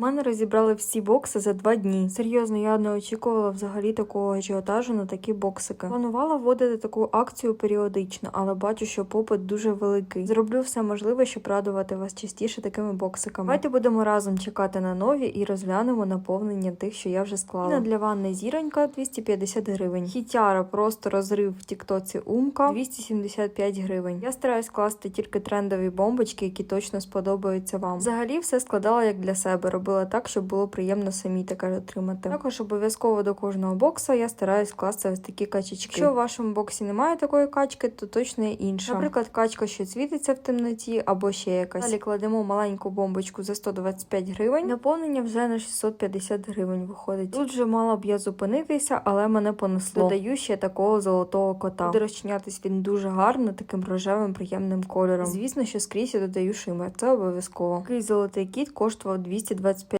Мене розібрали всі бокси за два дні. Серйозно, я не очікувала взагалі такого ажіотажу на такі боксики. Планувала вводити таку акцію періодично, але бачу, що попит дуже великий. Зроблю все можливе, щоб радувати вас частіше такими боксиками. Давайте будемо разом чекати на нові і розглянемо наповнення тих, що я вже склала. Піна для ванни зіронька 250 гривень. Хітяра просто розрив в тіктоці умка 275 гривень. Я стараюсь класти тільки трендові бомбочки, які точно сподобаються вам. Взагалі все складала як для себе. Робила так, щоб було приємно самі таке отримати. Також обов'язково до кожного бокса я стараюсь класти ось такі качечки. Якщо у вашому боксі немає такої качки, то точно є інша. Наприклад, качка, що світиться в темноті, або ще якась. Далі кладемо маленьку бомбочку за 125 гривень. Наповнення вже на 650 гривень виходить. Тут вже мала б я зупинитися, але мене понесло. Додаю ще такого золотого кота. Буде розчинятись він дуже гарно, таким рожевим приємним кольором. Звісно, що скрізь я додаю шимер. Це обов'язково. Такий золотий кіт коштував 225